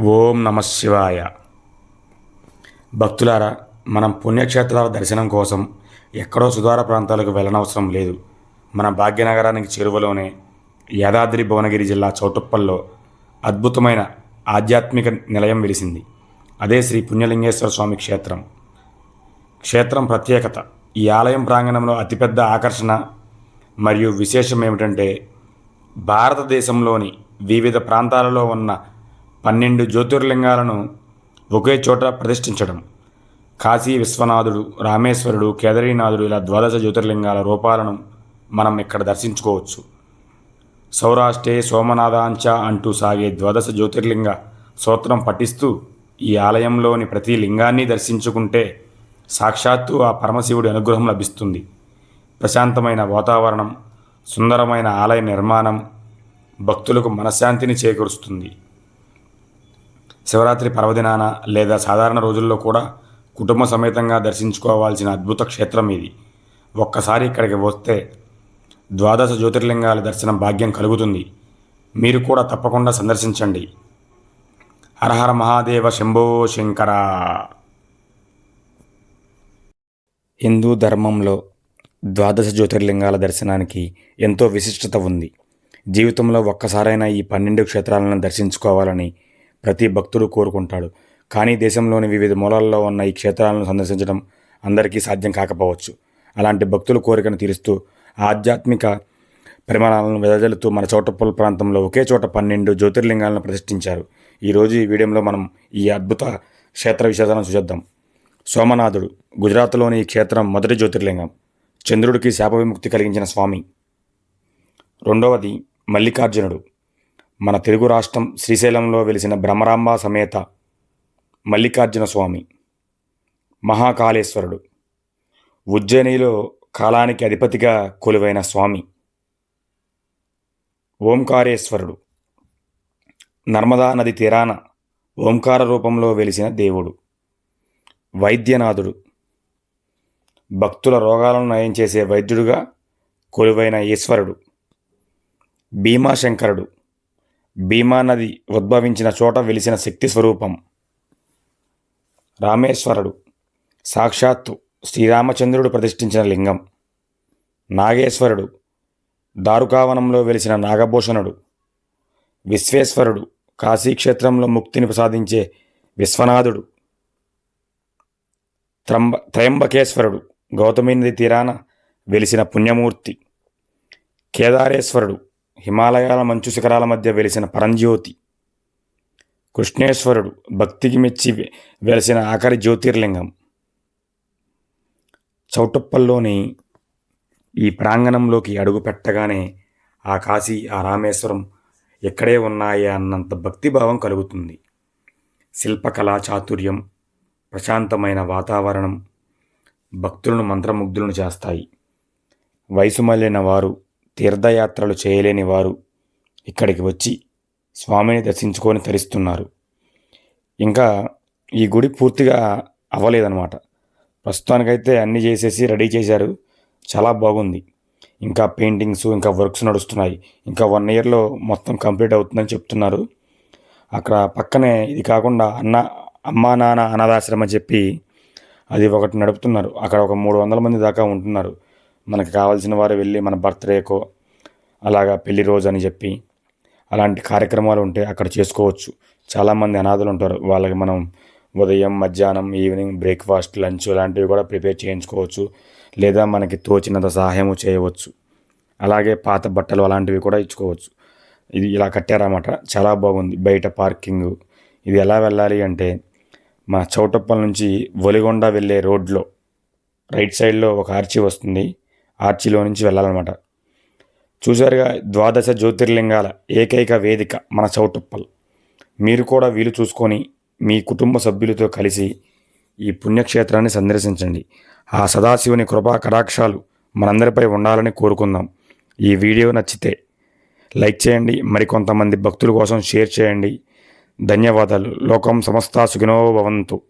ఓం నమ శివాయ. భక్తులారా మనం పుణ్యక్షేత్రాల దర్శనం కోసం ఎక్కడో సుధార ప్రాంతాలకు వెళ్ళనవసరం లేదు. మన భాగ్యనగరానికి చేరువలోనే యాదాద్రి భువనగిరి జిల్లా చౌటుప్పల్లో అద్భుతమైన ఆధ్యాత్మిక నిలయం వెలిసింది. అదే శ్రీ పుణ్యలింగేశ్వర స్వామి క్షేత్రం. క్షేత్రం ప్రత్యేకత. ఈ ఆలయం ప్రాంగణంలో అతిపెద్ద ఆకర్షణ మరియు విశేషం ఏమిటంటే భారతదేశంలోని వివిధ ప్రాంతాలలో ఉన్న పన్నెండు జ్యోతిర్లింగాలను ఒకే చోట ప్రతిష్ఠించడం. కాశీ విశ్వనాథుడు రామేశ్వరుడు కేదరీనాథుడు ఇలా ద్వాదశ జ్యోతిర్లింగాల రూపాలను మనం ఇక్కడ దర్శించుకోవచ్చు. సౌరాష్ట్రే సోమనాథాంచ అంటూ సాగే ద్వాదశ జ్యోతిర్లింగ సూత్రం పఠిస్తూ ఈ ఆలయంలోని ప్రతి లింగాన్ని దర్శించుకుంటే సాక్షాత్తు ఆ పరమశివుడి అనుగ్రహం లభిస్తుంది. ప్రశాంతమైన వాతావరణం సుందరమైన ఆలయ నిర్మాణం భక్తులకు మనశ్శాంతిని చేకూరుస్తుంది. శివరాత్రి పర్వదినాన లేదా సాధారణ రోజుల్లో కూడా కుటుంబ సమేతంగా దర్శించుకోవాల్సిన అద్భుత క్షేత్రం ఇది. ఒక్కసారి ఇక్కడికి వస్తే ద్వాదశ జ్యోతిర్లింగాల దర్శనం భాగ్యం కలుగుతుంది. మీరు కూడా తప్పకుండా సందర్శించండి. హరహర మహాదేవ శంభో శంకర. హిందూ ధర్మంలో ద్వాదశ జ్యోతిర్లింగాల దర్శనానికి ఎంతో విశిష్టత ఉంది. జీవితంలో ఒక్కసారైనా ఈ పన్నెండు క్షేత్రాలను దర్శించుకోవాలని ప్రతి భక్తుడు కోరుకుంటాడు. కానీ దేశంలోని వివిధ మూలాల్లో ఉన్న ఈ క్షేత్రాలను సందర్శించడం అందరికీ సాధ్యం కాకపోవచ్చు. అలాంటి భక్తుల కోరికను తీరుస్తూ ఆధ్యాత్మిక పరిమాణాలను వెదజల్లుతూ మన చోటపల్లి ప్రాంతంలో ఒకే చోట పన్నెండు జ్యోతిర్లింగాలను ప్రతిష్ఠించారు. ఈరోజు ఈ వీడియోలో మనం ఈ అద్భుత క్షేత్ర విశేషాలను చూద్దాం సోమనాథుడు గుజరాత్లోని ఈ క్షేత్రం మొదటి జ్యోతిర్లింగం. చంద్రుడికి శాప విముక్తి కలిగించిన స్వామి. రెండవది మల్లికార్జునుడు. మన తెలుగు రాష్ట్రం శ్రీశైలంలో వెలిసిన బ్రహ్మరాంబ సమేత మల్లికార్జున స్వామి మహాకాళేశ్వరుడు ఉజ్జయినిలో కాలానికి అధిపతిగా కొలువైన స్వామి ఓంకారేశ్వరుడు నర్మదా నది తీరాన ఓంకార రూపంలో వెలిసిన దేవుడు వైద్యనాథుడు. భక్తుల రోగాలను నయం చేసే వైద్యుడుగా కొలువైన ఈశ్వరుడు భీమాశంకరుడు. భీమానది ఉద్భవించిన చోట వెలిసిన శక్తి స్వరూపం. రామేశ్వరుడు సాక్షాత్తు శ్రీరామచంద్రుడు ప్రతిష్ఠించిన లింగం. నాగేశ్వరుడు దారుకావనంలో వెలిసిన నాగభూషణుడు. విశ్వేశ్వరుడు కాశీక్షేత్రంలో ముక్తిని ప్రసాదించే విశ్వనాథుడు. త్రంబ త్రయంబకేశ్వరుడు గౌతమి నది తీరాన వెలిసిన పుణ్యమూర్తి. కేదారేశ్వరుడు హిమాలయాల మంచు శిఖరాల మధ్య వెలిసిన పరంజ్యోతి. కృష్ణేశ్వరుడు భక్తికి మెచ్చి వెలిసిన ఆఖరి జ్యోతిర్లింగం. చౌటుప్పల్లోని ఈ ప్రాంగణంలోకి అడుగు పెట్టగానే ఆ కాశీ ఆ రామేశ్వరం ఎక్కడే ఉన్నాయి అన్నంత భక్తిభావం కలుగుతుంది. శిల్పకళా చాతుర్యం ప్రశాంతమైన వాతావరణం భక్తులను మంత్రముగ్ధులను చేస్తాయి. వయసు మళ్ళిన వారు తీర్థయాత్రలు చేయలేని వారు ఇక్కడికి వచ్చి స్వామిని దర్శించుకొని తరిస్తున్నారు. ఇంకా ఈ గుడి పూర్తిగా అవ్వలేదన్నమాట. ప్రస్తుతానికైతే అన్నీ చేసేసి రెడీ చేశారు. చాలా బాగుంది. ఇంకా పెయింటింగ్స్ ఇంకా వర్క్స్ నడుస్తున్నాయి. ఇంకా వన్ ఇయర్లో మొత్తం కంప్లీట్ అవుతుందని చెప్తున్నారు. అక్కడ పక్కనే ఇది కాకుండా అన్న అమ్మా నాన్న అనాథాశ్రమం చెప్పి అది ఒకటి నడుపుతున్నారు. అక్కడ ఒక మూడు వందల మంది దాకా ఉంటున్నారు. మనకు కావాల్సిన వారు వెళ్ళి మన బర్త్డేకో అలాగా పెళ్ళి రోజు అని చెప్పి అలాంటి కార్యక్రమాలు ఉంటే అక్కడ చేసుకోవచ్చు. చాలామంది అనాథలు ఉంటారు. వాళ్ళకి మనం ఉదయం మధ్యాహ్నం ఈవినింగ్ బ్రేక్ఫాస్ట్ లంచ్ లాంటివి కూడా ప్రిపేర్ చేయించుకోవచ్చు. లేదా మనకి తోచినంత సహాయము చేయవచ్చు. అలాగే పాత బట్టలు అలాంటివి కూడా ఇచ్చుకోవచ్చు. ఇది ఇలా కట్టారన్నమాట. చాలా బాగుంది. బయట పార్కింగ్. ఇది ఎలా వెళ్ళాలి అంటే మా చౌటప్పల నుంచి ఒలిగొండ వెళ్ళే రోడ్లో రైట్ సైడ్లో ఒక ఆర్చి వస్తుంది. ఆర్చిలో నుంచి వెళ్ళాలన్నమాట. చూసారుగా ద్వాదశ జ్యోతిర్లింగాల ఏకైక వేదిక మన చౌటుప్పల్. మీరు కూడా వీలు చూసుకొని మీ కుటుంబ సభ్యులతో కలిసి ఈ పుణ్యక్షేత్రాన్ని సందర్శించండి. ఆ సదాశివుని కృపా కటాక్షాలు మనందరిపై ఉండాలని కోరుకుందాం. ఈ వీడియో నచ్చితే లైక్ చేయండి మరికొంతమంది భక్తుల కోసం షేర్ చేయండి. ధన్యవాదాలు. లోకం సమస్త సుఖినో భవంతు.